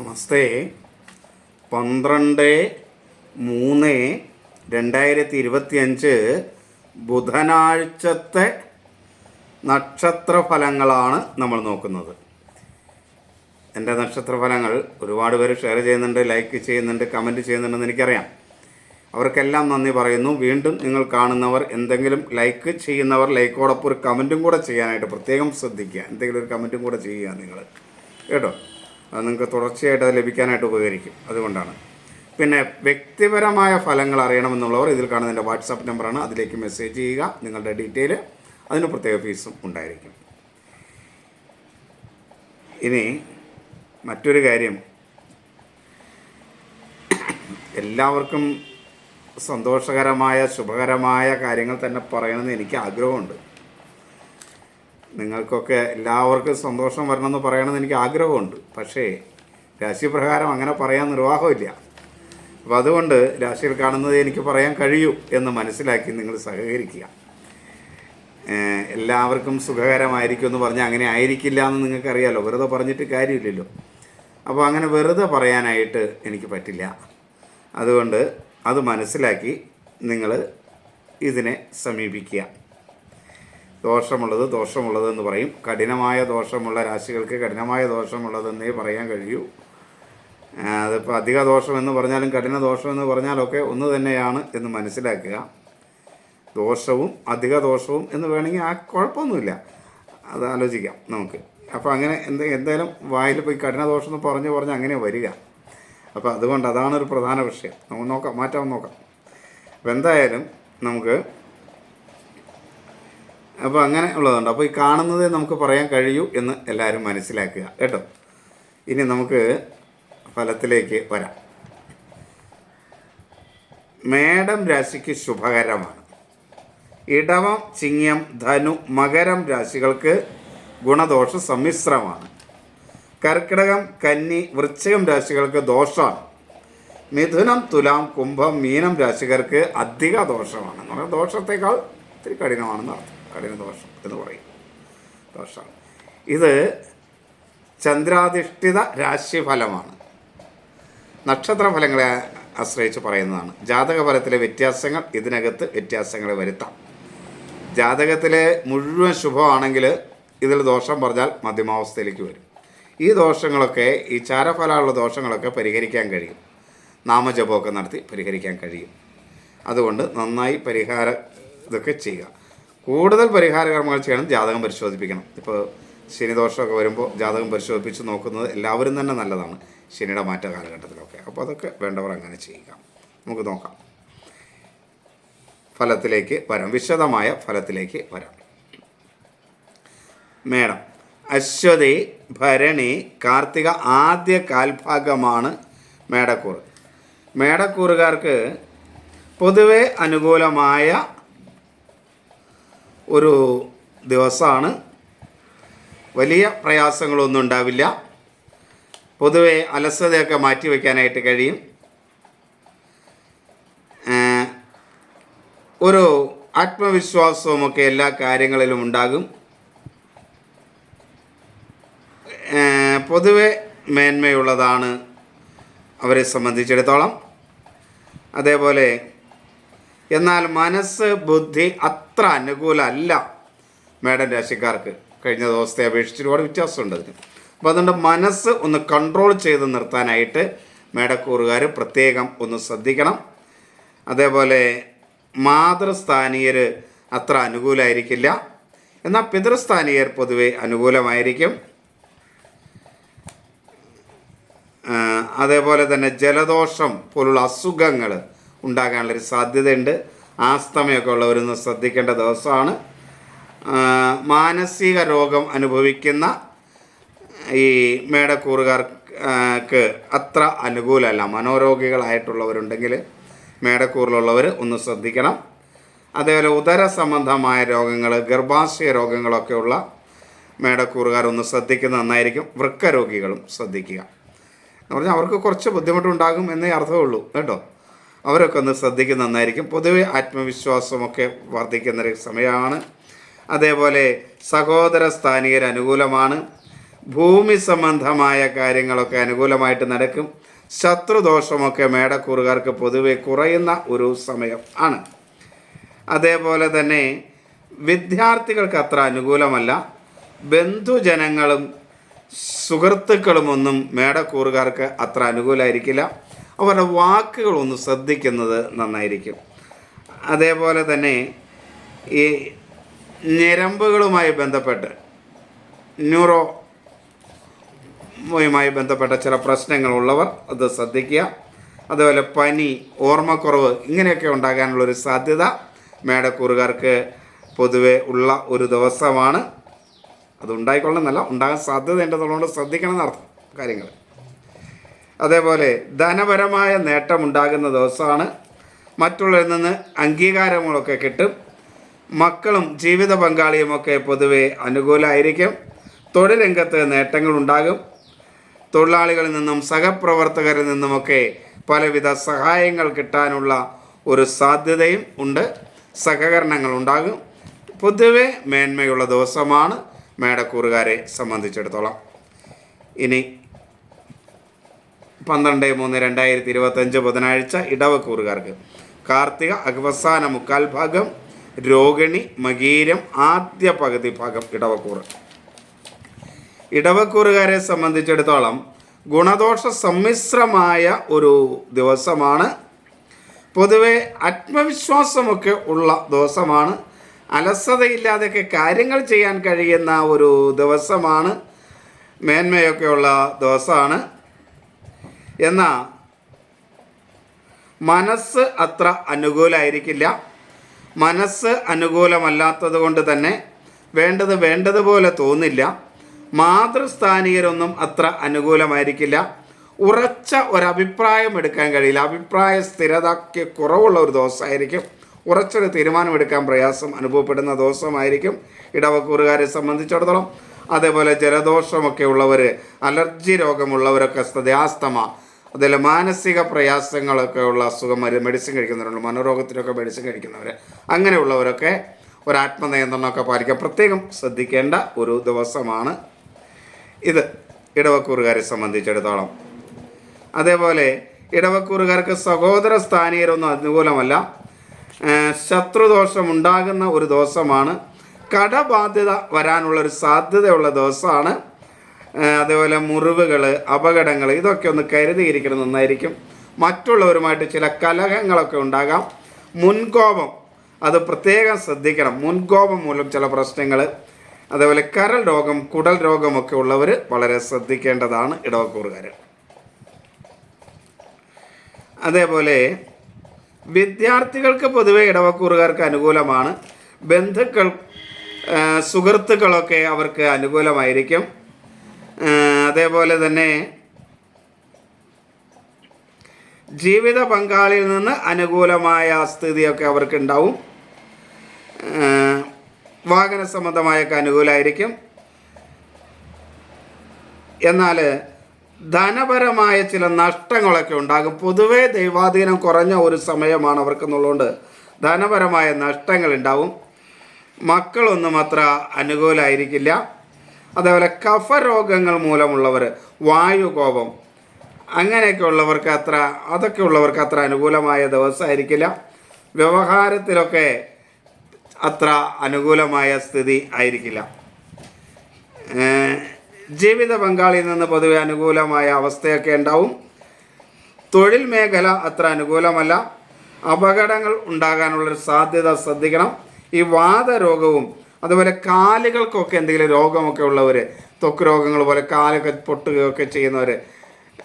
നമസ്തേ. പന്ത്രണ്ട് മൂന്ന് രണ്ടായിരത്തി ഇരുപത്തിയഞ്ച് ബുധനാഴ്ചത്തെ നക്ഷത്രഫലങ്ങളാണ് നമ്മൾ നോക്കുന്നത്. എന്റെ നക്ഷത്രഫലങ്ങൾ ഒരുപാട് പേര് ഷെയർ ചെയ്യുന്നുണ്ട് ലൈക്ക് ചെയ്യുന്നുണ്ട് കമന്റ് ചെയ്യുന്നുണ്ടെന്ന് എനിക്കറിയാം. അവർക്കെല്ലാം നന്ദി പറയുന്നു. വീണ്ടും നിങ്ങൾ കാണുന്നവർ എന്തെങ്കിലും ലൈക്ക് ചെയ്യുന്നവർ ലൈക്കോടൊപ്പം ഒരു കമന്റും കൂടെ ചെയ്യാനായിട്ട് പ്രത്യേകം ശ്രദ്ധിക്കുക. എന്തെങ്കിലും ഒരു കമന്റും കൂടെ ചെയ്യുക നിങ്ങൾ. കേട്ടോ? നിങ്ങൾക്ക് തുടർച്ചയായിട്ട് അത് ലഭിക്കാനായിട്ട് ഉപകരിക്കും. അതുകൊണ്ടാണ്. പിന്നെ വ്യക്തിപരമായ ഫലങ്ങൾ അറിയണമെന്നുള്ളവർ ഇതിൽ കാണുന്ന എന്റെ വാട്സാപ്പ് നമ്പറാണ്. അതിലേക്ക് മെസ്സേജ് ചെയ്യുക. നിങ്ങളുടെ ഡീറ്റെയിൽ അതിന് പ്രത്യേക ഫീസും ഉണ്ടായിരിക്കും. ഇനി മറ്റൊരു കാര്യം. എല്ലാവർക്കും സന്തോഷകരമായ ശുഭകരമായ കാര്യങ്ങൾ തന്നെ പറയണമെന്ന് എനിക്ക് ആഗ്രഹമുണ്ട്. നിങ്ങൾക്കൊക്കെ എല്ലാവർക്കും സന്തോഷം വരണമെന്ന് പറയണമെന്ന് എനിക്ക് ആഗ്രഹമുണ്ട്. പക്ഷേ രാശിപ്രകാരം അങ്ങനെ പറയാൻ നിർവാഹമില്ല. അപ്പോൾ അതുകൊണ്ട് രാശിയിൽ കാണുന്നത് എനിക്ക് പറയാൻ കഴിയൂ എന്ന് മനസ്സിലാക്കി നിങ്ങൾ സഹകരിക്കുക. എല്ലാവർക്കും സുഖകരമായിരിക്കും എന്ന് പറഞ്ഞാൽ അങ്ങനെ ആയിരിക്കില്ല എന്ന് നിങ്ങൾക്കറിയാലോ. വെറുതെ പറഞ്ഞിട്ട് കാര്യമില്ലല്ലോ. അപ്പോൾ അങ്ങനെ വെറുതെ പറയാനായിട്ട് എനിക്ക് പറ്റില്ല. അതുകൊണ്ട് അത് മനസ്സിലാക്കി നിങ്ങൾ ഇതിനെ സമീപിക്കുക. ദോഷമുള്ളത് ദോഷമുള്ളതെന്ന് പറയും. കഠിനമായ ദോഷമുള്ള രാശികൾക്ക് കഠിനമായ ദോഷമുള്ളതെന്നേ പറയാൻ കഴിയൂ. അതിപ്പോൾ അധിക ദോഷമെന്ന് പറഞ്ഞാലും കഠിന ദോഷമെന്ന് പറഞ്ഞാലൊക്കെ ഒന്ന് തന്നെയാണ് എന്ന് മനസ്സിലാക്കുക. ദോഷവും അധിക ദോഷവും എന്ന് വേണമെങ്കിൽ ആ കുഴപ്പമൊന്നുമില്ല. അത് ആലോചിക്കാം നമുക്ക്. അപ്പോൾ അങ്ങനെ എന്ത് എന്തായാലും വായിൽ പോയി കഠിന ദോഷം എന്ന് പറഞ്ഞ് പറഞ്ഞ് അങ്ങനെ വരിക. അപ്പോൾ അതുകൊണ്ട് അതാണ് ഒരു പ്രധാന വിഷയം. നമുക്ക് നോക്കാം മാറ്റാൻ നോക്കാം. അപ്പോൾ എന്തായാലും നമുക്ക് അപ്പോൾ അങ്ങനെ ഉള്ളതുണ്ട്. അപ്പോൾ ഈ കാണുന്നത് നമുക്ക് പറയാൻ കഴിയൂ എന്ന് എല്ലാവരും മനസ്സിലാക്കുക. കേട്ടോ? ഇനി നമുക്ക് ഫലത്തിലേക്ക് വരാം. മേടം രാശിക്ക് ശുഭകരമാണ്. ഇടവം ചിങ്ങം ധനു മകരം രാശികൾക്ക് ഗുണദോഷ സമ്മിശ്രമാണ്. കർക്കിടകം കന്നി വൃശ്ചികം രാശികൾക്ക് ദോഷമാണ്. മിഥുനം തുലാം കുംഭം മീനം രാശികർക്ക് അധിക ദോഷമാണ്. എന്ന് പറഞ്ഞാൽ ദോഷത്തേക്കാൾ ഇത്തിരി കഠിനമാണെന്ന് അർത്ഥം. കഠിന ദോഷം എന്ന് പറയും. ദോഷമാണ് ഇത് ചന്ദ്രാധിഷ്ഠിത രാശിഫലമാണ്. നക്ഷത്രഫലങ്ങളെ ആശ്രയിച്ച് പറയുന്നതാണ്. ജാതകഫലത്തിലെ വ്യത്യാസങ്ങൾ ഇതിനകത്ത് വ്യത്യാസങ്ങൾ വരുത്താം. ജാതകത്തിലെ മുഴുവൻ ശുഭമാണെങ്കിൽ ഇതിൽ ദോഷം പറഞ്ഞാൽ മധ്യമാവസ്ഥയിലേക്ക് വരും. ഈ ദോഷങ്ങളൊക്കെ ഈ ചാരഫലമുള്ള ദോഷങ്ങളൊക്കെ പരിഹരിക്കാൻ കഴിയും. നാമജപമൊക്കെ നടത്തി പരിഹരിക്കാൻ കഴിയും. അതുകൊണ്ട് നന്നായി പരിഹാര ഇതൊക്കെ ചെയ്യുക. കൂടുതൽ പരിഹാര കർമ്മങ്ങൾ ചെയ്യണം ജാതകം പരിശോധിപ്പിക്കണം. ഇപ്പോൾ ശനിദോഷമൊക്കെ വരുമ്പോൾ ജാതകം പരിശോധിപ്പിച്ച് നോക്കുന്നത് എല്ലാവരും തന്നെ നല്ലതാണ്. ശനിയുടെ മാറ്റ കാലഘട്ടത്തിലൊക്കെ. അപ്പോൾ അതൊക്കെ വേണ്ടവർ അങ്ങനെ ചെയ്യുക. നമുക്ക് നോക്കാം. ഫലത്തിലേക്ക് വരാം. വിശദമായ ഫലത്തിലേക്ക് വരാം. മേടം. അശ്വതി ഭരണി കാർത്തിക ആദ്യ കാൽഭാഗമാണ് മേടക്കൂർ മേടക്കൂറുകാർക്ക് പൊതുവെ അനുകൂലമായ ഒരു ദിവസമാണ്. വലിയ പ്രയാസങ്ങളൊന്നും ഉണ്ടാവില്ല. പൊതുവെ അലസതയൊക്കെ മാറ്റി വയ്ക്കാനായിട്ട് കഴിയും ഒരു ആത്മവിശ്വാസവുമൊക്കെ എല്ലാ കാര്യങ്ങളിലും ഉണ്ടാകും. പൊതുവെ മേന്മയുള്ളതാണ് അവരെ സംബന്ധിച്ചിടത്തോളം. അതേപോലെ എന്നാൽ മനസ്സ് ബുദ്ധി അത്ര അനുകൂലമല്ല മേഡം രാശിക്കാർക്ക്. കഴിഞ്ഞ ദിവസത്തെ അപേക്ഷിച്ച് ഒരുപാട് വ്യത്യാസമുണ്ട് അതിന്. അപ്പോൾ അതുകൊണ്ട് മനസ്സ് ഒന്ന് കൺട്രോൾ ചെയ്ത് നിർത്താനായിട്ട് മേടക്കൂറുകാർ പ്രത്യേകം ഒന്ന് ശ്രദ്ധിക്കണം. അതേപോലെ മാതൃസ്ഥാനീയർ അത്ര അനുകൂലമായിരിക്കില്ല എന്നാൽ പിതൃസ്ഥാനീയർ പൊതുവെ അനുകൂലമായിരിക്കും. അതേപോലെ തന്നെ ജലദോഷം പോലുള്ള അസുഖങ്ങൾ ഉണ്ടാകാനുള്ളൊരു സാധ്യതയുണ്ട്. ആസ്തമയൊക്കെ ഉള്ളവരൊന്ന് ശ്രദ്ധിക്കേണ്ട ദിവസമാണ്. മാനസിക രോഗം അനുഭവിക്കുന്ന ഈ മേടക്കൂറുകാർക്ക് അത്ര അനുകൂലമല്ല. മനോരോഗികളായിട്ടുള്ളവരുണ്ടെങ്കിൽ മേടക്കൂറിലുള്ളവർ ഒന്ന് ശ്രദ്ധിക്കണം. അതേപോലെ ഉദര സംബന്ധമായ രോഗങ്ങൾ ഗർഭാശയ രോഗങ്ങളൊക്കെയുള്ള മേടക്കൂറുകാർ ഒന്ന് ശ്രദ്ധിക്കുന്നത് നന്നായിരിക്കും. വൃക്കരോഗികളും ശ്രദ്ധിക്കുക. എന്ന് പറഞ്ഞാൽ അവർക്ക് കുറച്ച് ബുദ്ധിമുട്ടുണ്ടാകും എന്നേ അർത്ഥമുള്ളൂ. കേട്ടോ? അവരൊക്കെ ഒന്ന് ശ്രദ്ധിക്കുന്ന നന്നായിരിക്കും. പൊതുവെ ആത്മവിശ്വാസമൊക്കെ വർദ്ധിക്കുന്നൊരു സമയമാണ്. അതേപോലെ സഹോദര സ്ഥാനീയർ അനുകൂലമാണ്. ഭൂമി സംബന്ധമായ കാര്യങ്ങളൊക്കെ അനുകൂലമായിട്ട് നടക്കും. ശത്രുദോഷമൊക്കെ മേടക്കൂറുകാർക്ക് പൊതുവെ കുറയുന്ന ഒരു സമയം ആണ്. അതേപോലെ തന്നെ വിദ്യാർത്ഥികൾക്ക് അത്ര അനുകൂലമല്ല. ബന്ധുജനങ്ങളും സുഹൃത്തുക്കളുമൊന്നും മേടക്കൂറുകാർക്ക് അത്ര അനുകൂലമായിരിക്കില്ല അവരുടെ വാക്കുകളൊന്ന് ശ്രദ്ധിക്കുന്നത് നന്നായിരിക്കും. അതേപോലെ തന്നെ ഈ ഞരമ്പുകളുമായി ബന്ധപ്പെട്ട് ന്യൂറോ യുമായി ബന്ധപ്പെട്ട ചില പ്രശ്നങ്ങളുള്ളവർ അത് ശ്രദ്ധിക്കുക. അതുപോലെ പനി ഓർമ്മക്കുറവ് ഇങ്ങനെയൊക്കെ ഉണ്ടാകാനുള്ളൊരു സാധ്യത മേടക്കൂറുകാർക്ക് പൊതുവെ ഉള്ള ഒരു ദിവസമാണ്. അത് ഉണ്ടായിക്കൊള്ളുന്നല്ല ഉണ്ടാകാൻ സാധ്യത ഉണ്ടെന്നുള്ളതുകൊണ്ട് ശ്രദ്ധിക്കണം എന്നർത്ഥം കാര്യങ്ങൾ അതേപോലെ ധനപരമായ നേട്ടമുണ്ടാകുന്ന ദിവസമാണ്. മറ്റുള്ളവരിൽ നിന്ന് അംഗീകാരങ്ങളൊക്കെ കിട്ടും. മക്കളും ജീവിത പങ്കാളിയുമൊക്കെ പൊതുവെ അനുകൂലമായിരിക്കും തൊഴിൽ രംഗത്ത് നേട്ടങ്ങളുണ്ടാകും. തൊഴിലാളികളിൽ നിന്നും സഹപ്രവർത്തകരിൽ നിന്നുമൊക്കെ പലവിധ സഹായങ്ങൾ കിട്ടാനുള്ള ഒരു സാധ്യതയും ഉണ്ട്. സഹകരണങ്ങൾ ഉണ്ടാകും. പൊതുവെ മേന്മയുള്ള ദിവസമാണ്. മേടക്കൂറുകാരെ സംബന്ധിച്ചിടത്തോളം. ഇനി പന്ത്രണ്ട് മൂന്ന് രണ്ടായിരത്തി ഇരുപത്തഞ്ച് ബുധനാഴ്ച ഇടവക്കൂറുകാർക്ക്. കാർത്തിക അവസാന മുക്കാൽ ഭാഗം രോഹിണി മകീരം ആദ്യ പകുതി ഭാഗം ഇടവക്കൂറ്. ഇടവക്കൂറുകാരെ സംബന്ധിച്ചിടത്തോളം ഗുണദോഷ സമ്മിശ്രമായ ഒരു ദിവസമാണ്. പൊതുവെ ആത്മവിശ്വാസമൊക്കെ ഉള്ള ദിവസമാണ്. അലസതയില്ലാതെയൊക്കെ കാര്യങ്ങൾ ചെയ്യാൻ കഴിയുന്ന ഒരു ദിവസമാണ്. മേന്മയൊക്കെയുള്ള ദിവസമാണ്. എന്നാൽ മനസ്സ് അത്ര അനുകൂലമായിരിക്കില്ല മനസ്സ് അനുകൂലമല്ലാത്തത് കൊണ്ട് തന്നെ വേണ്ടത് വേണ്ടതുപോലെ തോന്നില്ല. മാതൃസ്ഥാനീയരൊന്നും അത്ര അനുകൂലമായിരിക്കില്ല. ഉറച്ച ഒരഭിപ്രായം എടുക്കാൻ കഴിയില്ല. അഭിപ്രായ സ്ഥിരതയ്ക്ക് കുറവുള്ള ഒരു ദിവസമായിരിക്കും. ഉറച്ചൊരു തീരുമാനമെടുക്കാൻ പ്രയാസം അനുഭവപ്പെടുന്ന ദിവസമായിരിക്കും. ഇടവക്കൂറുകാരെ സംബന്ധിച്ചിടത്തോളം അതേപോലെ ജലദോഷമൊക്കെ ഉള്ളവർ അലർജി രോഗമുള്ളവരൊക്കെ സ്ഥിതാസ്തമ അതേപോലെ മാനസിക പ്രയാസങ്ങളൊക്കെ ഉള്ള അസുഖം മെഡിസിൻ കഴിക്കുന്നവരുണ്ട്. മനോരോഗത്തിനൊക്കെ മെഡിസിൻ കഴിക്കുന്നവർ അങ്ങനെയുള്ളവരൊക്കെ ഒരു ആത്മനിയന്ത്രണമൊക്കെ പാലിക്കാൻ പ്രത്യേകം ശ്രദ്ധിക്കേണ്ട ഒരു ദിവസമാണ് ഇത്. ഇടവക്കൂറുകാരെ സംബന്ധിച്ചിടത്തോളം. അതേപോലെ ഇടവക്കൂറുകാർക്ക് സഹോദര സ്ഥാനീയരൊന്നും അനുകൂലമല്ല. ശത്രുദോഷം ഉണ്ടാകുന്ന ഒരു ദിവസമാണ്. കടബാധ്യത വരാനുള്ള ഒരു സാധ്യതയുള്ള ദിവസമാണ് അതേപോലെ മുറിവുകൾ അപകടങ്ങൾ ഇതൊക്കെ ഒന്ന് കരുതിയിരിക്കണം നന്നായിരിക്കും. മറ്റുള്ളവരുമായിട്ട് ചില കലഹങ്ങളൊക്കെ ഉണ്ടാകാം. മുൻകോപം അത് പ്രത്യേകം ശ്രദ്ധിക്കണം. മുൻകോപം മൂലം ചില പ്രശ്നങ്ങൾ അതേപോലെ കരൾ രോഗം കുടൽ രോഗമൊക്കെ ഉള്ളവർ വളരെ ശ്രദ്ധിക്കേണ്ടതാണ് ഇടവക്കൂറുകാർ അതേപോലെ വിദ്യാർത്ഥികൾക്ക് പൊതുവെ ഇടവക്കൂറുകാർക്ക് അനുകൂലമാണ്. ബന്ധുക്കൾ സുഹൃത്തുക്കളൊക്കെ അവർക്ക് അനുകൂലമായിരിക്കും. അതേപോലെ തന്നെ ജീവിത പങ്കാളിയിൽ നിന്ന് അനുകൂലമായ സ്ഥിതിയൊക്കെ അവർക്ക് ഉണ്ടാവും ആ, വാഹന സംബന്ധമായൊക്കെ അനുകൂലമായിരിക്കും എന്നാൽ ധനപരമായ ചില നഷ്ടങ്ങളൊക്കെ ഉണ്ടാകും. പൊതുവേ ദൈവാധീനം കുറഞ്ഞ ഒരു സമയമാണ് അവർക്കെന്നുള്ളതുകൊണ്ട് ധനപരമായ നഷ്ടങ്ങൾ ഉണ്ടാവും മക്കളൊന്നും അത്ര അനുകൂലമായിരിക്കില്ല അതേപോലെ കഫരോഗങ്ങൾ മൂലമുള്ളവർ വായുകോപം അങ്ങനെയൊക്കെ ഉള്ളവർക്ക് അത്ര അതൊക്കെ ഉള്ളവർക്ക് അത്ര അനുകൂലമായ ദിവസമായിരിക്കില്ല. വ്യവഹാരത്തിലൊക്കെ അത്ര അനുകൂലമായ സ്ഥിതി ആയിരിക്കില്ല. ജീവിത പങ്കാളിയിൽ നിന്ന് പൊതുവെ അനുകൂലമായ അവസ്ഥയൊക്കെ ഉണ്ടാവും. തൊഴിൽ മേഖല അത്ര അനുകൂലമല്ല. അപകടങ്ങൾ ഉണ്ടാകാനുള്ളൊരു സാധ്യത ശ്രദ്ധിക്കണം. ഈ വാതരോഗവും അതുപോലെ കാലുകൾക്കൊക്കെ എന്തെങ്കിലും രോഗമൊക്കെ ഉള്ളവർ ത്വക്ക് രോഗങ്ങൾ പോലെ കാലൊക്കെ പൊട്ടുകയൊക്കെ ചെയ്യുന്നവർ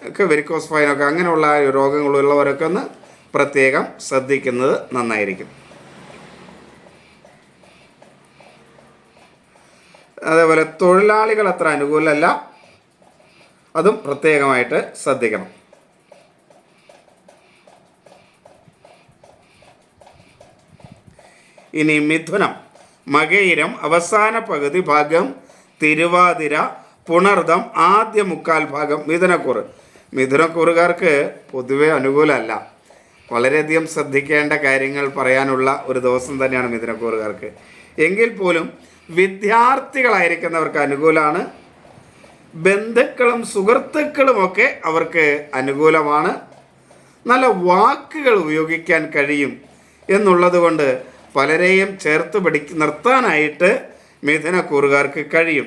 ഒക്കെ വെരിക്കോസ് ഫൈനൊക്കെ അങ്ങനെയുള്ള രോഗങ്ങളുള്ളവരൊക്കെ ഒന്ന് പ്രത്യേകം ശ്രദ്ധിക്കുന്നത് നന്നായിരിക്കും. അതേപോലെ തൊഴിലാളികൾ അത്ര അനുകൂലമല്ല. അതും പ്രത്യേകമായിട്ട് ശ്രദ്ധിക്കണം. ഇനി മിഥുനം. മകയിരം അവസാന പകുതി ഭാഗം തിരുവാതിര പുണർദം ആദ്യ മുക്കാൽ ഭാഗം മിഥുനക്കൂറ്. മിഥുനക്കൂറുകാർക്ക് പൊതുവെ അനുകൂലമല്ല. വളരെയധികം ശ്രദ്ധിക്കേണ്ട കാര്യങ്ങൾ പറയാനുള്ള ഒരു ദിവസം തന്നെയാണ് മിഥുനക്കൂറുകാർക്ക്. എങ്കിൽ പോലും വിദ്യാർത്ഥികളായിരിക്കുന്നവർക്ക് അനുകൂലമാണ്. ബന്ധുക്കളും സുഹൃത്തുക്കളുമൊക്കെ അവർക്ക് അനുകൂലമാണ്. നല്ല വാക്കുകൾ ഉപയോഗിക്കാൻ കഴിയും എന്നുള്ളത് കൊണ്ട് പലരെയും ചേർത്ത് പിടി നിർത്താനായിട്ട് മിഥുനക്കൂറുകാർക്ക് കഴിയും.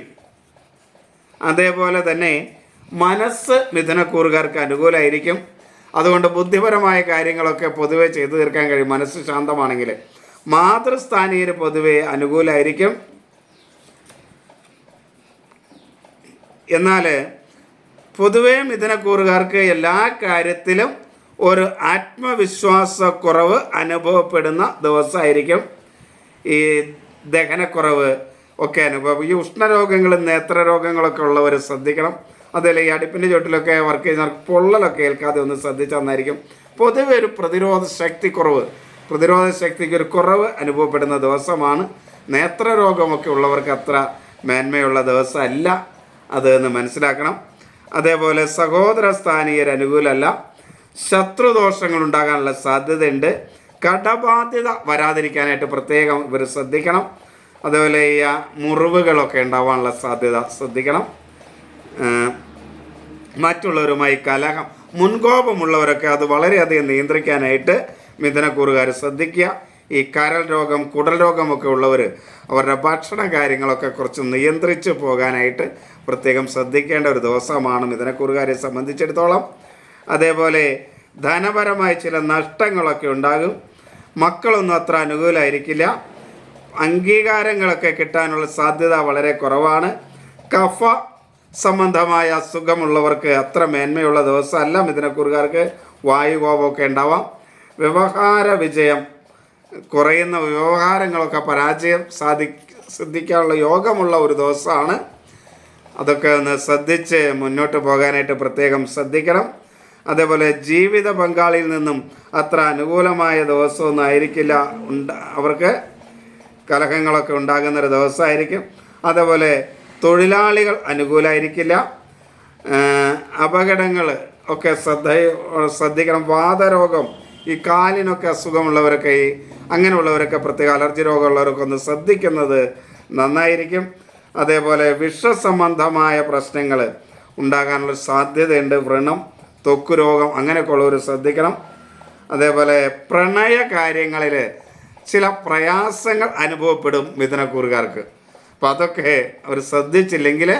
അതേപോലെ തന്നെ മനസ്സ് മിഥുനക്കൂറുകാർക്ക് അനുകൂലമായിരിക്കും അതുകൊണ്ട് ബുദ്ധിപരമായ കാര്യങ്ങളൊക്കെ പൊതുവെ ചെയ്തു തീർക്കാൻ കഴിയും. മനസ്സ് ശാന്തമാണെങ്കിൽ മാതൃസ്ഥാനീയർ പൊതുവെ അനുകൂലമായിരിക്കും എന്നാൽ പൊതുവേ മിഥുനക്കൂറുകാർക്ക് എല്ലാ കാര്യത്തിലും ഒരു ആത്മവിശ്വാസക്കുറവ് അനുഭവപ്പെടുന്ന ദിവസമായിരിക്കും ഈ ദഹനക്കുറവ് ഒക്കെ അനുഭവം. ഈ ഉഷ്ണരോഗങ്ങളും നേത്രരോഗങ്ങളൊക്കെ ഉള്ളവർ ശ്രദ്ധിക്കണം. അതല്ല ഈ അടുപ്പിന്റെ ചുവട്ടിലൊക്കെ വർക്ക് ചെയ്യുന്നവർക്ക് പൊള്ളലൊക്കെ ഏൽക്കാതെ ഒന്ന് ശ്രദ്ധിച്ചാൽ നന്നായിരിക്കും. പൊതുവെ ഒരു പ്രതിരോധ ശക്തി കുറവ് പ്രതിരോധ ശക്തിക്ക് ഒരു കുറവ് അനുഭവപ്പെടുന്ന ദിവസമാണ്. നേത്രരോഗമൊക്കെ ഉള്ളവർക്ക് അത്ര മേന്മയുള്ള ദിവസമല്ല. അത് എന്ന് മനസ്സിലാക്കണം. അതേപോലെ സഹോദര സ്ഥാനീയർ അനുകൂലമല്ല ശത്രുദോഷങ്ങൾ ഉണ്ടാകാനുള്ള സാധ്യതയുണ്ട്. കടബാധ്യത വരാതിരിക്കാനായിട്ട് പ്രത്യേകം ഇവർ ശ്രദ്ധിക്കണം. അതുപോലെ ഈ മുറിവുകളൊക്കെ ഉണ്ടാവാനുള്ള സാധ്യത ശ്രദ്ധിക്കണം. മറ്റുള്ളവരുമായി കലഹം മുൻകോപമുള്ളവരൊക്കെ അത് വളരെയധികം നിയന്ത്രിക്കാനായിട്ട് മിഥുനക്കൂറുകാർ ശ്രദ്ധിക്കുക. ഈ കരൽ രോഗം കുടൽ രോഗമൊക്കെ ഉള്ളവർ അവരുടെ ഭക്ഷണ കാര്യങ്ങളൊക്കെ കുറച്ച് നിയന്ത്രിച്ച് പോകാനായിട്ട് പ്രത്യേകം ശ്രദ്ധിക്കേണ്ട ഒരു ദിവസമാണ് മിഥുനക്കൂറുകാരെ സംബന്ധിച്ചിടത്തോളം. അതേപോലെ ധനപരമായ ചില നഷ്ടങ്ങളൊക്കെ ഉണ്ടാകും. മക്കളൊന്നും അത്ര അനുകൂലമായിരിക്കില്ല അംഗീകാരങ്ങളൊക്കെ കിട്ടാനുള്ള സാധ്യത വളരെ കുറവാണ്. കഫ സംബന്ധമായ അസുഖമുള്ളവർക്ക് അത്ര മേന്മയുള്ള ദിവസമല്ല. മിഥുനക്കൂറുകാർക്ക് വായുകോപമൊക്കെ ഉണ്ടാവാം. വ്യവഹാര വിജയം കുറയുന്ന വ്യവഹാരങ്ങളൊക്കെ പരാജയം സാധി സിദ്ധിക്കാനുള്ള യോഗമുള്ള ഒരു ദിവസമാണ്. അതൊക്കെ ഒന്ന് ശ്രദ്ധിച്ച് മുന്നോട്ട് പോകാനായിട്ട് പ്രത്യേകം ശ്രദ്ധിക്കണം. അതേപോലെ ജീവിത പങ്കാളിയിൽ നിന്നും അത്ര അനുകൂലമായ ദിവസമൊന്നും ആയിരിക്കില്ല. അവർക്ക് കലഹങ്ങളൊക്കെ ഉണ്ടാകുന്നൊരു ദിവസമായിരിക്കും. അതേപോലെ തൊഴിലാളികൾ അനുകൂലമായിരിക്കില്ല അപകടങ്ങൾ ഒക്കെ ശ്രദ്ധ ശ്രദ്ധിക്കണം. വാതരോഗം ഈ കാലിനൊക്കെ അസുഖമുള്ളവരൊക്കെ ഈ അങ്ങനെയുള്ളവരൊക്കെ പ്രത്യേക അലർജി രോഗമുള്ളവരൊക്കെ ഒന്ന് ശ്രദ്ധിക്കുന്നത് നന്നായിരിക്കും. അതേപോലെ വിഷസംബന്ധമായ പ്രശ്നങ്ങൾ ഉണ്ടാകാനുള്ള സാധ്യതയുണ്ട്. വ്രണം ത്വക്ക് രോഗം അങ്ങനെയൊക്കെ ഉള്ളവർ ശ്രദ്ധിക്കണം. അതേപോലെ പ്രണയ കാര്യങ്ങളിൽ ചില പ്രയാസങ്ങൾ അനുഭവപ്പെടും മിഥുനക്കൂറുകാർക്ക്. അപ്പോൾ അതൊക്കെ അവർ ശ്രദ്ധിച്ചില്ലെങ്കിൽ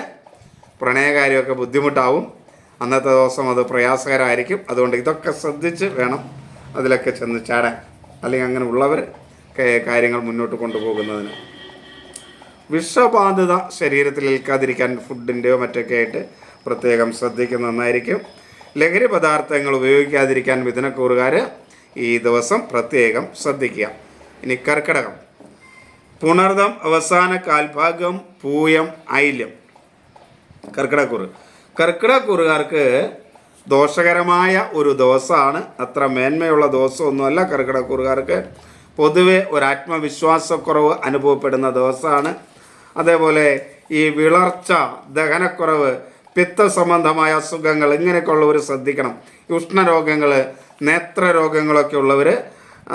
പ്രണയകാര്യമൊക്കെ ബുദ്ധിമുട്ടാവും. അന്നത്തെ ദിവസം അത് പ്രയാസകരമായിരിക്കും. അതുകൊണ്ട് ഇതൊക്കെ ശ്രദ്ധിച്ച് വേണം അതിലൊക്കെ ചെന്ന് ചാടാൻ അല്ലെങ്കിൽ അങ്ങനെ ഉള്ളവർ കാര്യങ്ങൾ മുന്നോട്ട് കൊണ്ടുപോകുന്നതിന്. വിഷബാധിത ശരീരത്തിൽ ഏൽക്കാതിരിക്കാൻ ഫുഡിന്റെയോ മറ്റൊക്കെ ആയിട്ട് പ്രത്യേകം ശ്രദ്ധിക്കുന്ന നന്നായിരിക്കും. ലഹരി പദാർത്ഥങ്ങൾ ഉപയോഗിക്കാതിരിക്കാൻ മിഥുനക്കൂറുകാർ ഈ ദിവസം പ്രത്യേകം ശ്രദ്ധിക്കുക. ഇനി കർക്കിടകം. പുണർദം അവസാന കാൽഭാഗം പൂയം ഐല്യം കർക്കിടക്കൂറ്. കർക്കിടക്കൂറുകാർക്ക് ദോഷകരമായ ഒരു ദിവസമാണ്. അത്ര മേന്മയുള്ള ദിവസമൊന്നുമല്ല കർക്കിടക്കൂറുകാർക്ക്. പൊതുവെ ഒരു ആത്മവിശ്വാസക്കുറവ് അനുഭവപ്പെടുന്ന ദിവസമാണ്. അതേപോലെ ഈ വിളർച്ച ദഹനക്കുറവ് പിത്ത സംബന്ധമായ അസുഖങ്ങൾ ഇങ്ങനെയൊക്കെ ഉള്ളവർ ശ്രദ്ധിക്കണം. ഉഷ്ണരോഗങ്ങൾ നേത്രരോഗങ്ങളൊക്കെ ഉള്ളവർ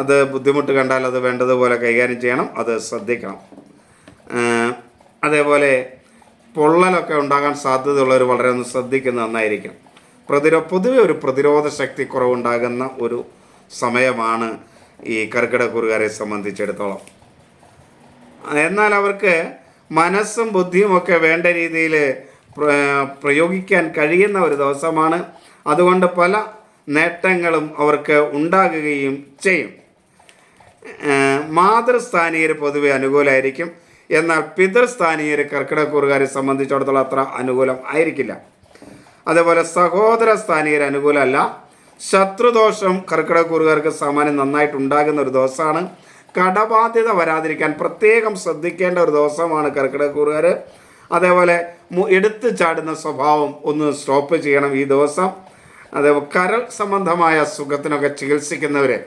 അത് ബുദ്ധിമുട്ട് കണ്ടാൽ അത് വേണ്ടതുപോലെ കൈകാര്യം ചെയ്യണം അത് ശ്രദ്ധിക്കണം. അതേപോലെ പൊള്ളലൊക്കെ ഉണ്ടാകാൻ സാധ്യതയുള്ളവർ വളരെ ഒന്ന് ശ്രദ്ധിക്കുന്ന നന്നായിരിക്കും പ്രതിരോ പൊതുവെ ഒരു പ്രതിരോധ ശക്തി കുറവുണ്ടാകുന്ന ഒരു സമയമാണ് ഈ കർക്കിടക്കുറുകാരെ സംബന്ധിച്ചിടത്തോളം. എന്നാൽ അവർക്ക് മനസ്സും ബുദ്ധിയും ഒക്കെ വേണ്ട രീതിയിൽ പ്രയോഗിക്കാൻ കഴിയുന്ന ഒരു ദിവസമാണ്. അതുകൊണ്ട് പല നേട്ടങ്ങളും അവർക്ക് ഉണ്ടാകുകയും ചെയ്യും. മാതൃസ്ഥാനീയർ പൊതുവെ അനുകൂലമായിരിക്കും എന്നാൽ പിതൃസ്ഥാനീയർ കർക്കിടക്കൂറുകാരെ സംബന്ധിച്ചിടത്തോളം അത്ര അനുകൂലം ആയിരിക്കില്ല. അതേപോലെ സഹോദര സ്ഥാനീയർ അനുകൂലമല്ല. ശത്രുദോഷം കർക്കിടക്കൂറുകാർക്ക് സാമാന്യം നന്നായിട്ട് ഉണ്ടാകുന്ന ഒരു ദിവസമാണ്. കടബാധ്യത വരാതിരിക്കാൻ പ്രത്യേകം ശ്രദ്ധിക്കേണ്ട ഒരു ദിവസമാണ് കർക്കിടക്കൂറുകാർ അതേപോലെ എടുത്തു ചാടുന്ന സ്വഭാവം ഒന്ന് സ്റ്റോപ്പ് ചെയ്യണം ഈ ദിവസം. അതേപോലെ കരൾ സംബന്ധമായ അസുഖത്തിനൊക്കെ ചികിത്സിക്കുന്നവർ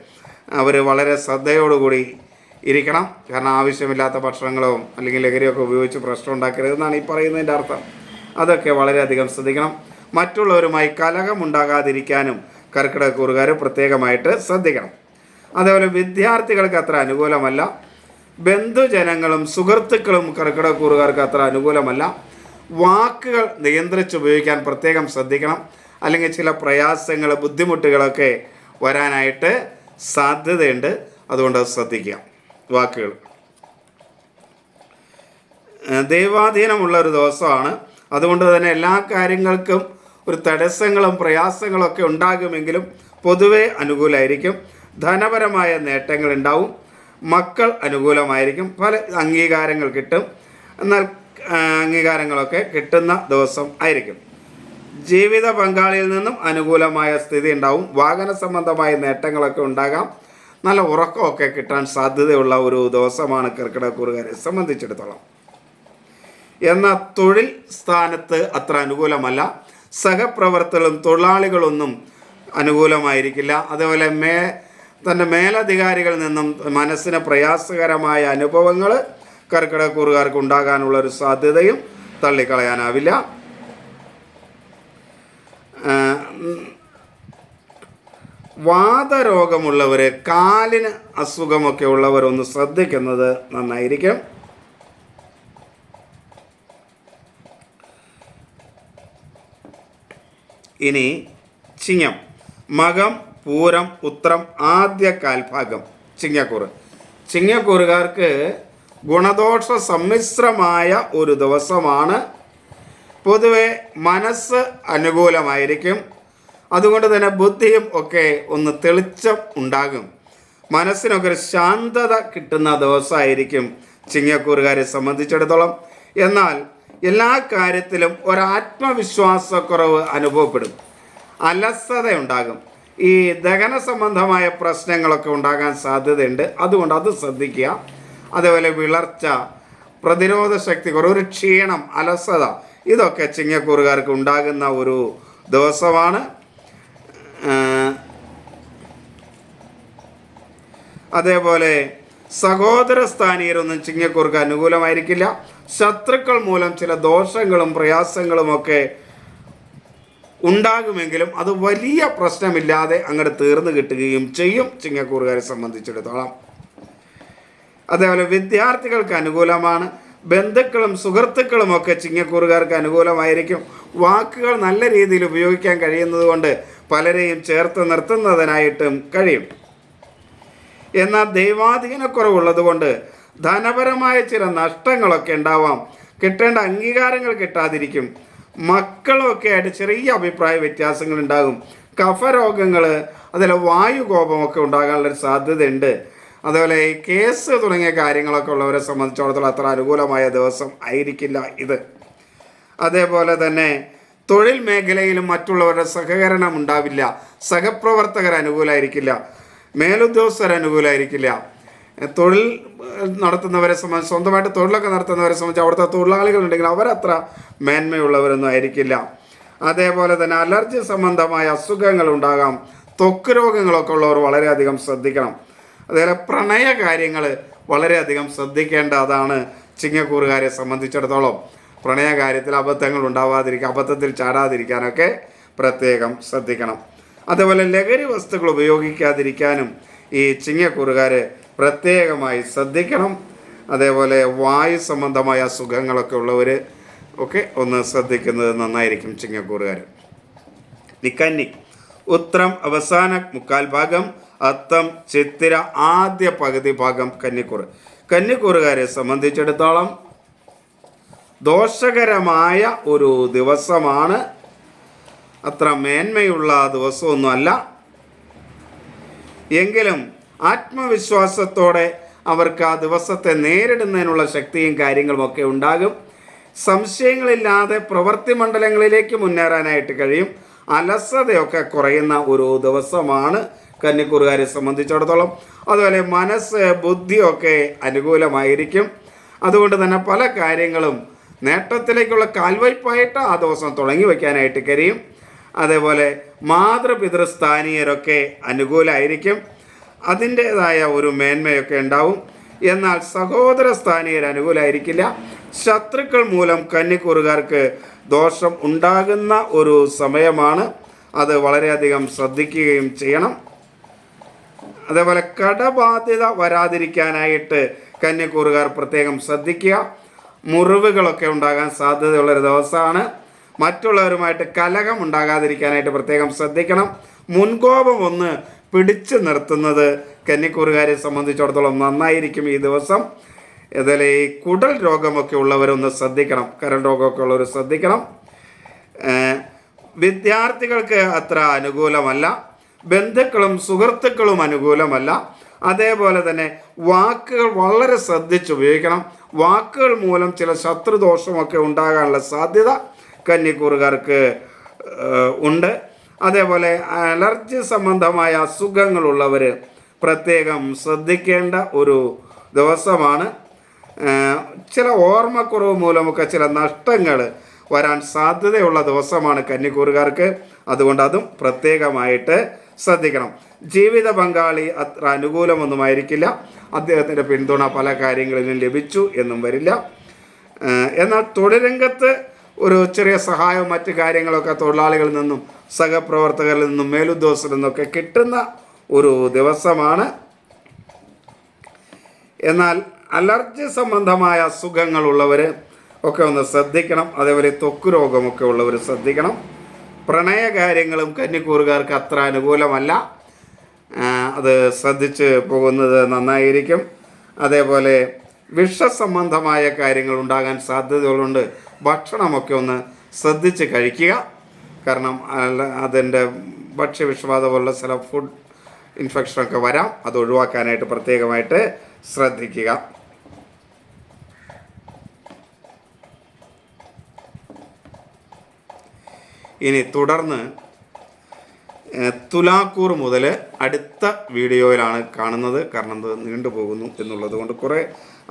അവർ വളരെ ശ്രദ്ധയോടുകൂടി ഇരിക്കണം. കാരണം ആവശ്യമില്ലാത്ത ഭക്ഷണങ്ങളോ അല്ലെങ്കിൽ ലഹരിയൊക്കെ ഉപയോഗിച്ച് പ്രശ്നം ഉണ്ടാക്കരുതെന്നാണ് ഈ പറയുന്നതിന്റെ അർത്ഥം. അതൊക്കെ വളരെയധികം ശ്രദ്ധിക്കണം. മറ്റുള്ളവരുമായി കലഹം ഉണ്ടാകാതിരിക്കാനും കർക്കിടക കൂറുകാർ പ്രത്യേകമായിട്ട് ശ്രദ്ധിക്കണം. അതേപോലെ വിദ്യാർത്ഥികൾക്ക് അത്ര അനുകൂലമല്ല. ബന്ധുജനങ്ങളും സുഹൃത്തുക്കളും കർക്കിടക്കൂറുകാർക്ക് അത്ര അനുകൂലമല്ല. വാക്കുകൾ നിയന്ത്രിച്ച് ഉപയോഗിക്കാൻ പ്രത്യേകം ശ്രദ്ധിക്കണം. അല്ലെങ്കിൽ ചില പ്രയാസങ്ങൾ ബുദ്ധിമുട്ടുകളൊക്കെ വരാനായിട്ട് സാധ്യതയുണ്ട്. അതുകൊണ്ട് അത് ശ്രദ്ധിക്കുക. വാക്കുകൾ. ദൈവാധീനമുള്ള ഒരു ദിവസമാണ്. അതുകൊണ്ട് തന്നെ എല്ലാ കാര്യങ്ങൾക്കും ഒരു തടസ്സങ്ങളും പ്രയാസങ്ങളൊക്കെ ഉണ്ടാകുമെങ്കിലും പൊതുവെ അനുകൂലമായിരിക്കും ധനപരമായ നേട്ടങ്ങൾ ഉണ്ടാവും. മക്കൾ അനുകൂലമായിരിക്കും. പല അംഗീകാരങ്ങൾ കിട്ടും. എന്നാൽ അംഗീകാരങ്ങളൊക്കെ കിട്ടുന്ന ദിവസം ആയിരിക്കും. ജീവിത പങ്കാളിയിൽ നിന്നും അനുകൂലമായ സ്ഥിതി ഉണ്ടാവും. വാഹന സംബന്ധമായ നേട്ടങ്ങളൊക്കെ ഉണ്ടാകാം. നല്ല ഉറക്കമൊക്കെ കിട്ടാൻ സാധ്യതയുള്ള ഒരു ദിവസമാണ് കർക്കിടകക്കൂറുകാരെ സംബന്ധിച്ചിടത്തോളം. എന്നാൽ തൊഴിൽ സ്ഥാനത്ത് അത്ര അനുകൂലമല്ല. സഹപ്രവർത്തകരും തൊഴിലാളികളൊന്നും അനുകൂലമായിരിക്കില്ല. അതേപോലെ മേ തന്റെ മേലധികാരികളിൽ നിന്നും മനസ്സിന് പ്രയാസകരമായ അനുഭവങ്ങൾ കർക്കിടക്കൂറുകാർക്ക് ഉണ്ടാകാനുള്ള ഒരു സാധ്യതയും തള്ളിക്കളയാനാവില്ല. വാതരോഗമുള്ളവർ കാലിന് അസുഖമൊക്കെ ഉള്ളവരൊന്ന് ശ്രദ്ധിക്കുന്നത് നന്നായിരിക്കും. ഇനി ചിങ്ങം മകം പൂരം ഉത്രം ആദ്യ കാൽഭാഗം ചിങ്ങക്കൂറ്. ചിങ്ങക്കൂറുകാർക്ക് ഗുണദോഷ സമ്മിശ്രമായ ഒരു ദിവസമാണ്. പൊതുവെ മനസ്സ് അനുകൂലമായിരിക്കും. അതുകൊണ്ട് തന്നെ ബുദ്ധിയും ഒക്കെ ഒന്ന് തെളിച്ചം ഉണ്ടാകും. മനസ്സിനൊക്കെ ഒരു ശാന്തത കിട്ടുന്ന ദിവസമായിരിക്കും ചിങ്ങക്കൂറുകാരെ സംബന്ധിച്ചിടത്തോളം. എന്നാൽ എല്ലാ കാര്യത്തിലും ഒരാത്മവിശ്വാസക്കുറവ് അനുഭവപ്പെടും. അലസത ഉണ്ടാകും ഈ ദഹന സംബന്ധമായ പ്രശ്നങ്ങളൊക്കെ ഉണ്ടാകാൻ സാധ്യതയുണ്ട്. അതുകൊണ്ട് അത് ശ്രദ്ധിക്കുക. അതേപോലെ വിളർച്ച പ്രതിരോധ ശക്തി കുറവ് ഒരു ക്ഷീണം അലസത ഇതൊക്കെ ചിങ്ങക്കൂറുകാർക്ക് ഉണ്ടാകുന്ന ഒരു ദിവസമാണ്. അതേപോലെ സഹോദര സ്ഥാനീയരൊന്നും ചിങ്ങക്കൂർക്ക് അനുകൂലമായിരിക്കില്ല. ശത്രുക്കൾ മൂലം ചില ദോഷങ്ങളും പ്രയാസങ്ങളും ഒക്കെ ഉണ്ടാകുമെങ്കിലും അത് വലിയ പ്രശ്നമില്ലാതെ അങ്ങോട്ട് തീർന്നു കിട്ടുകയും ചെയ്യും ചിങ്ങക്കൂറുകാരെ സംബന്ധിച്ചിടത്തോളം. അതേപോലെ വിദ്യാർത്ഥികൾക്ക് അനുകൂലമാണ് ബന്ധുക്കളും സുഹൃത്തുക്കളും ഒക്കെ ചിങ്ങക്കൂറുകാർക്ക് അനുകൂലമായിരിക്കും. വാക്കുകൾ നല്ല രീതിയിൽ ഉപയോഗിക്കാൻ കഴിയുന്നതുകൊണ്ട് പലരെയും ചേർത്ത് നിർത്തുന്നതിനായിട്ടും കഴിയും. എന്നാൽ ദൈവാധീനക്കുറവുള്ളത് കൊണ്ട് ധനപരമായ ചില നഷ്ടങ്ങളൊക്കെ ഉണ്ടാവാം. കിട്ടേണ്ട അംഗീകാരങ്ങൾ കിട്ടാതിരിക്കും. മക്കളൊക്കെ ആയിട്ട് ചെറിയ അഭിപ്രായ വ്യത്യാസങ്ങൾ ഉണ്ടാകും കഫരോഗങ്ങൾ അതുപോലെ വായുകോപമൊക്കെ ഉണ്ടാകാനുള്ളൊരു സാധ്യതയുണ്ട്. അതുപോലെ കേസ് തുടങ്ങിയ കാര്യങ്ങളൊക്കെ ഉള്ളവരെ സംബന്ധിച്ചിടത്തോളം അത്ര അനുകൂലമായ ദിവസം ആയിരിക്കില്ല ഇത്. അതേപോലെ തന്നെ തൊഴിൽ മേഖലയിലും മറ്റുള്ളവരുടെ സഹകരണം ഉണ്ടാവില്ല. സഹപ്രവർത്തകർ അനുകൂലമായിരിക്കില്ല മേലുദ്യോഗസ്ഥർ അനുകൂലമായിരിക്കില്ല തൊഴിൽ നടത്തുന്നവരെ സംബന്ധിച്ച് സ്വന്തമായിട്ട് തൊഴിലൊക്കെ നടത്തുന്നവരെ സംബന്ധിച്ച് അവിടുത്തെ തൊഴിലാളികളുണ്ടെങ്കിൽ അവരത്ര മേന്മയുള്ളവരൊന്നും ആയിരിക്കില്ല. അതേപോലെ തന്നെ അലർജി സംബന്ധമായ അസുഖങ്ങൾ ഉണ്ടാകാം. ത്വക്ക് രോഗങ്ങളൊക്കെ ഉള്ളവർ വളരെയധികം ശ്രദ്ധിക്കണം. അതേപോലെ പ്രണയ കാര്യങ്ങൾ വളരെയധികം ശ്രദ്ധിക്കേണ്ട അതാണ് ചിങ്ങക്കൂറുകാരെ സംബന്ധിച്ചിടത്തോളം. പ്രണയ കാര്യത്തിൽ അബദ്ധങ്ങൾ ഉണ്ടാവാതിരിക്കുക അബദ്ധത്തിൽ ചാടാതിരിക്കാനൊക്കെ പ്രത്യേകം ശ്രദ്ധിക്കണം. അതുപോലെ ലഹരി വസ്തുക്കൾ ഉപയോഗിക്കാതിരിക്കാനും ഈ ചിങ്ങക്കൂറുകാർ പ്രത്യേകമായി ശ്രദ്ധിക്കണം. അതേപോലെ വായു സംബന്ധമായ അസുഖങ്ങളൊക്കെ ഉള്ളവർ ഒക്കെ ഒന്ന് ശ്രദ്ധിക്കുന്നത് നന്നായിരിക്കും ചിങ്ങക്കൂറുകാർ നിക്കന്നി ഉത്രം അവസാന മുക്കാൽ ഭാഗം അത്തം ചിത്തിര ആദ്യ പകുതി ഭാഗം കന്നിക്കൂറ്. കന്നിക്കൂറുകാരെ സംബന്ധിച്ചിടത്തോളം ദോഷകരമായ ഒരു ദിവസമാണ്. അത്ര മേന്മയുള്ള ദിവസമൊന്നുമല്ല. എങ്കിലും ആത്മവിശ്വാസത്തോടെ അവർക്ക് ആ ദിവസത്തെ നേരിടുന്നതിനുള്ള ശക്തിയും കാര്യങ്ങളും ഒക്കെ ഉണ്ടാകും. സംശയങ്ങളില്ലാതെ പ്രവൃത്തി മണ്ഡലങ്ങളിലേക്ക് മുന്നേറാനായിട്ട് കഴിയും. അലസതയൊക്കെ കുറയുന്ന ഒരു ദിവസമാണ് കന്നിക്കൂറുകാരെ സംബന്ധിച്ചിടത്തോളം. അതുപോലെ മനസ്സ് ബുദ്ധിയൊക്കെ അനുകൂലമായിരിക്കും. അതുകൊണ്ട് തന്നെ പല കാര്യങ്ങളും നേട്ടത്തിലേക്കുള്ള കാൽവയ്പായിട്ട് ആ ദിവസം തുടങ്ങി വയ്ക്കാനായിട്ട് കഴിയും. അതേപോലെ മാതൃപിതൃസ്ഥാനീയരൊക്കെ അനുകൂലമായിരിക്കും അതിന്റേതായ ഒരു മേന്മയൊക്കെ ഉണ്ടാവും. എന്നാൽ സഹോദര സ്ഥാനീയർ അനുകൂലമായിരിക്കില്ല ശത്രുക്കൾ മൂലം കന്നിക്കൂറുകാർക്ക് ദോഷം ഉണ്ടാകുന്ന ഒരു സമയമാണ്. അത് വളരെയധികം ശ്രദ്ധിക്കുകയും ചെയ്യണം. അതേപോലെ കടബാധ്യത വരാതിരിക്കാനായിട്ട് കന്യക്കൂറുകാർ പ്രത്യേകം ശ്രദ്ധിക്കുക. മുറിവുകളൊക്കെ ഉണ്ടാകാൻ സാധ്യതയുള്ളൊരു ദിവസമാണ്. മറ്റുള്ളവരുമായിട്ട് കലഹം ഉണ്ടാകാതിരിക്കാനായിട്ട് പ്രത്യേകം ശ്രദ്ധിക്കണം. മുൻകോപം ഒന്ന് പിടിച്ചു നിർത്തുന്നത് കന്നിക്കൂറുകാരെ സംബന്ധിച്ചിടത്തോളം നന്നായിരിക്കും ഈ ദിവസം. ഇതിലെ ഈ കുടൽ രോഗമൊക്കെ ഉള്ളവരൊന്ന് ശ്രദ്ധിക്കണം. കരൾ രോഗമൊക്കെ ഉള്ളവർ ശ്രദ്ധിക്കണം. വിദ്യാർത്ഥികൾക്ക് അത്ര അനുകൂലമല്ല. ബന്ധുക്കളും സുഹൃത്തുക്കളും അനുകൂലമല്ല. അതേപോലെ തന്നെ വാക്കുകൾ വളരെ ശ്രദ്ധിച്ച് ഉപയോഗിക്കണം. വാക്കുകൾ മൂലം ചില ശത്രുദോഷമൊക്കെ ഉണ്ടാകാനുള്ള സാധ്യത കന്നിക്കൂറുകാർക്ക് ഉണ്ട്. അതേപോലെ അലർജി സംബന്ധമായ അസുഖങ്ങളുള്ളവർ പ്രത്യേകം ശ്രദ്ധിക്കേണ്ട ഒരു ദിവസമാണ്. ചില ഓർമ്മക്കുറവ് മൂലമൊക്കെ ചില നഷ്ടങ്ങൾ വരാൻ സാധ്യതയുള്ള ദിവസമാണ് കന്നിക്കൂറുകാർക്ക്. അതുകൊണ്ട് അതും പ്രത്യേകമായിട്ട് ശ്രദ്ധിക്കണം. ജീവിത പങ്കാളി അത്ര അനുകൂലമൊന്നുമായിരിക്കില്ല. അദ്ദേഹത്തിന്റെ പിന്തുണ പല കാര്യങ്ങളിലും ലഭിച്ചു എന്നും വരില്ല. എന്നാൽ തൊഴിൽരംഗത്ത് ഒരു ചെറിയ സഹായവും മറ്റ് കാര്യങ്ങളൊക്കെ തൊഴിലാളികളിൽ നിന്നും സഹപ്രവർത്തകരിൽ നിന്നും മേലുദ്യോഗസ്ഥരിൽ നിന്നൊക്കെ കിട്ടുന്ന ഒരു ദിവസമാണ്. എന്നാൽ അലർജി സംബന്ധമായ അസുഖങ്ങളുള്ളവർ ഒക്കെ ഒന്ന് ശ്രദ്ധിക്കണം. അതേപോലെ ത്വക്ക് രോഗമൊക്കെ ഉള്ളവർ ശ്രദ്ധിക്കണം. പ്രണയ കാര്യങ്ങളും കന്നിക്കൂറുകാർക്ക് അത്ര അനുകൂലമല്ല. അത് ശ്രദ്ധിച്ച് പോകുന്നത് നന്നായിരിക്കും. അതേപോലെ വിഷസംബന്ധമായ കാര്യങ്ങൾ ഉണ്ടാകാൻ സാധ്യതകളുണ്ട്. ഭക്ഷണമൊക്കെ ഒന്ന് ശ്രദ്ധിച്ച് കഴിക്കുക. കാരണം അതിന്റെ ഭക്ഷ്യവിഷബാധ ചില ഫുഡ് ഇൻഫെക്ഷനൊക്കെ വരാം. അത് ഒഴിവാക്കാനായിട്ട് പ്രത്യേകമായിട്ട് ശ്രദ്ധിക്കുക. ഇനി തുടർന്ന് തുലാക്കൂർ മുതൽ അടുത്ത വീഡിയോയിലാണ് കാണുന്നത്. കാരണം അത് നീണ്ടുപോകുന്നു എന്നുള്ളത് കൊണ്ട് കുറേ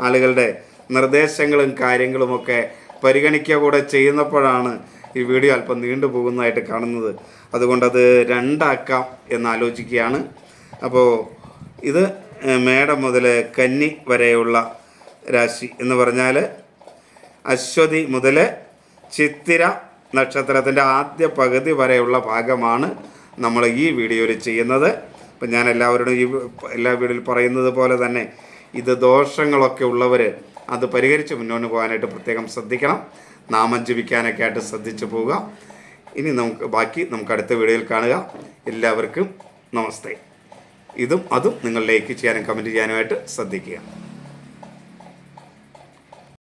ആളുകളുടെ നിർദ്ദേശങ്ങളും കാര്യങ്ങളുമൊക്കെ പരിഗണിക്കുക കൂടെ ചെയ്യുന്നപ്പോഴാണ് ഈ വീഡിയോ അല്പം നീണ്ടു പോകുന്നതായിട്ട് കാണുന്നത്. അതുകൊണ്ടത് രണ്ടാക്കാം എന്നാലോചിക്കുകയാണ് അപ്പോൾ ഇത് മേടം മുതൽ കന്നി വരെയുള്ള രാശി എന്ന് പറഞ്ഞാൽ അശ്വതി മുതൽ ചിത്തിര നക്ഷത്രത്തിന്റെ ആദ്യ പകുതി വരെയുള്ള ഭാഗമാണ് നമ്മൾ ഈ വീഡിയോയിൽ ചെയ്യുന്നത്. അപ്പം ഞാൻ എല്ലാവരോടും ഈ എല്ലാ വീഡിയോയിൽ പറയുന്നത് പോലെ തന്നെ ഇത് ദോഷങ്ങളൊക്കെ ഉള്ളവർ അത് പരിഹരിച്ച് മുന്നോട്ട് പോകാനായിട്ട് പ്രത്യേകം ശ്രദ്ധിക്കണം. നാമം ജപിക്കാനൊക്കെ ആയിട്ട് ശ്രദ്ധിച്ചു പോവുക. ഇനി നമുക്ക് ബാക്കി നമുക്ക് അടുത്ത വീഡിയോയിൽ കാണുക. എല്ലാവർക്കും നമസ്തേ. ഇതും അതും നിങ്ങൾ ലൈക്ക് ചെയ്യാനും കമന്റ് ചെയ്യാനുമായിട്ട് ശ്രദ്ധിക്കുക.